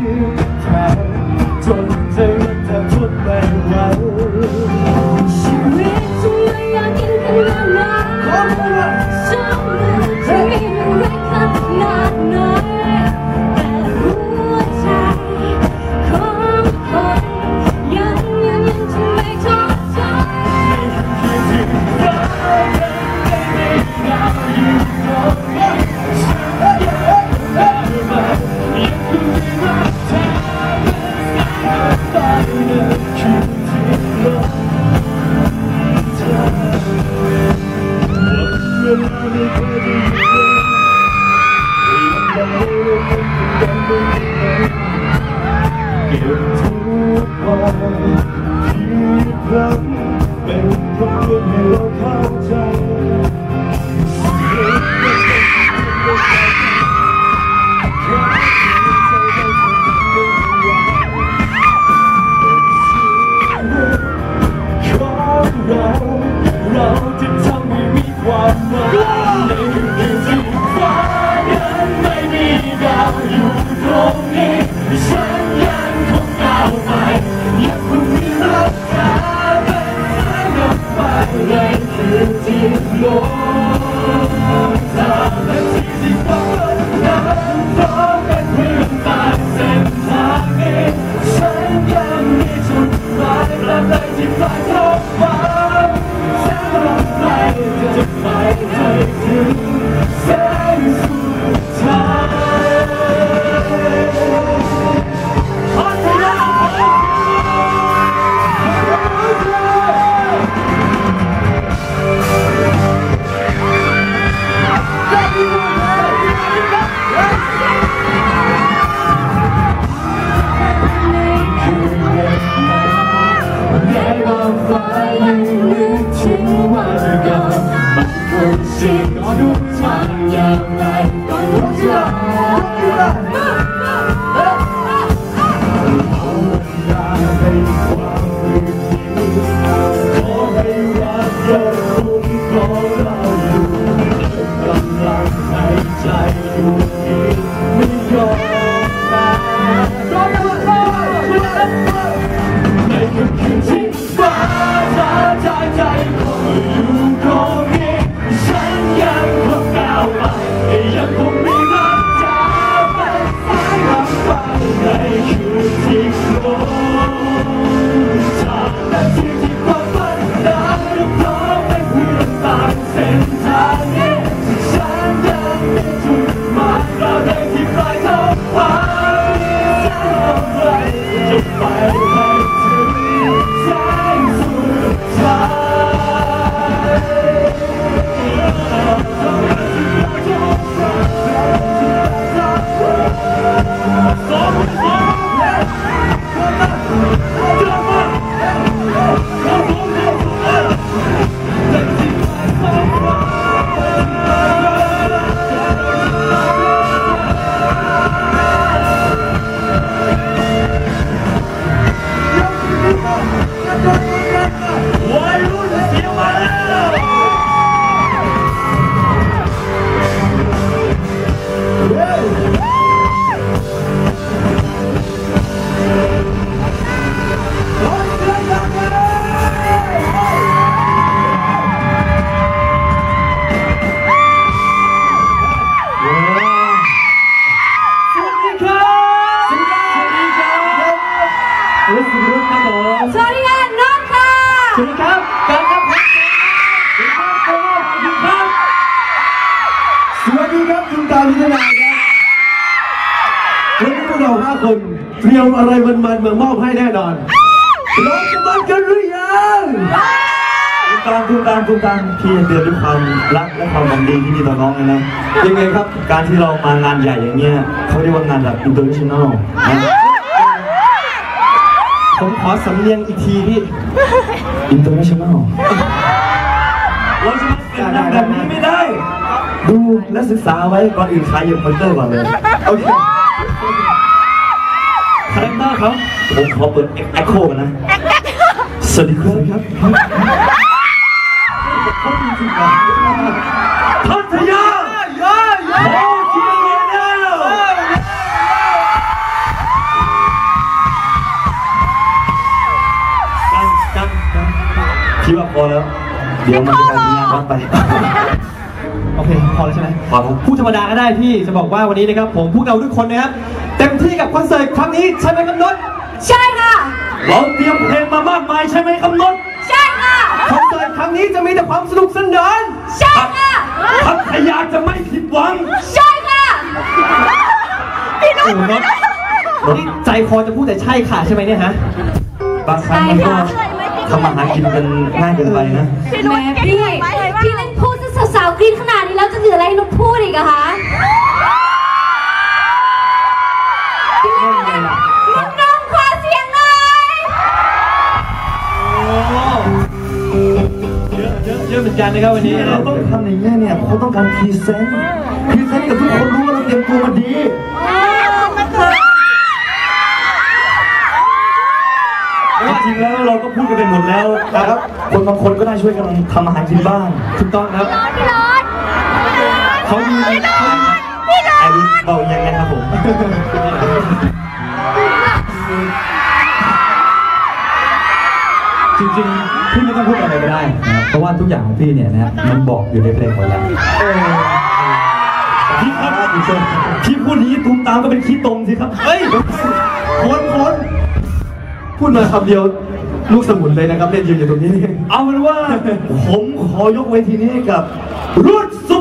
you try to Za lepszych z nich pokoń na męża รู้สึกครับสวัสดีค่ะน้องค่ะสวัสดีครับกันครับสวัสดีครับคุณตาพิจาาครับ คนเตรียมอะไรมันๆมามอบให้แน่นอนเราจะมันกันหรือยังคุณตามคุณตามคุณตามพี่เตือนด้วยความรักและความหวังดีที่มีต่อน้องเลยนะยังไงครับการที่เรามางานใหญ่อย่างเงี้ยเขาเรียกว่างานแบบ international นะผมขอสำเนียงอีกทีพี่ international เราจะมาเป็นนักแบบนี้ไม่ได้ ดูและศึกษาไว้ก่อนอื่นขายอย่างคอมพิวเตอร์ก่อนเลย โอเค คาแรคเตอร์เขาผมขอเปิด Echo ก่อนนะ สวัสดีครับพัทยาขอเสียงหน่อยแล้วกันกันกันคิดว่าพอแล้ว เดี๋ยวมันจะกลายเป็นงานวัดไป โอเค พอแล้วใช่ไหมพอครับพูดธรรมดาก็ได้พี่จะบอกว่าวันนี้นะครับผมพวกเราทุกคนนะครับ เต็มที่กับคอนเสิร์ตครั้งนี้ใช่ไหมกำนดใช่ค่ะ เราเตรียมเพลงมามากมายใช่ไหมกำนดใช่ค่ะ คอนเสิร์ตครั้งนี้จะมีแต่ความสนุกสนานใช่ค่ะพัทยาจะไม่ผิดหวังใช่ค่ะพี่นุ๊โอ้กโหนดนี่ใจคอจะพูดแต่ใช่ค่ะใช่ไหมเนี่ยฮะบางครั้งมันก็ทำอาหารกินกันง่ายเกินไปนะแหม่พี่พี่เล่นพูดซะสาวๆกรี๊ดขนาดนี้แล้วจะเหลืออะไรให้นุ๊กพูดอีกอะคะ กันนะครับวันนี้ที่เราต้องทำอย่างนี้ยเนี่ยเพราะต้องการพรีเซนต์พรีเซนต์ให้กับทุกคนรู้ว่าเราเตรียมตัวมาดีจริงๆแล้วเราก็พูดกันไปหมดแล้วนะครับคนบางคนก็ได้ช่วยกันทำอาหารกินบ้างถูกต้องครับพี่รถเขามีเขามีไอ้รู้เบายังไงครับผม ทุกอย่างของพี่เนี่ยนะฮะมันบอกอยู่ในเพลงหมดแล้วพี่ครับพี่พูดอย่างนี้ตูมตามก็เป็นขี้ตมสิครับเฮ้ยคนคนพูดมาคำเดียวลูกสมุนเลยนะครับเล่นยืนอยู่ตรงนี้ เอาเป็นว่าผมขอยกเวทีนี้ให้กับรุ่นสุ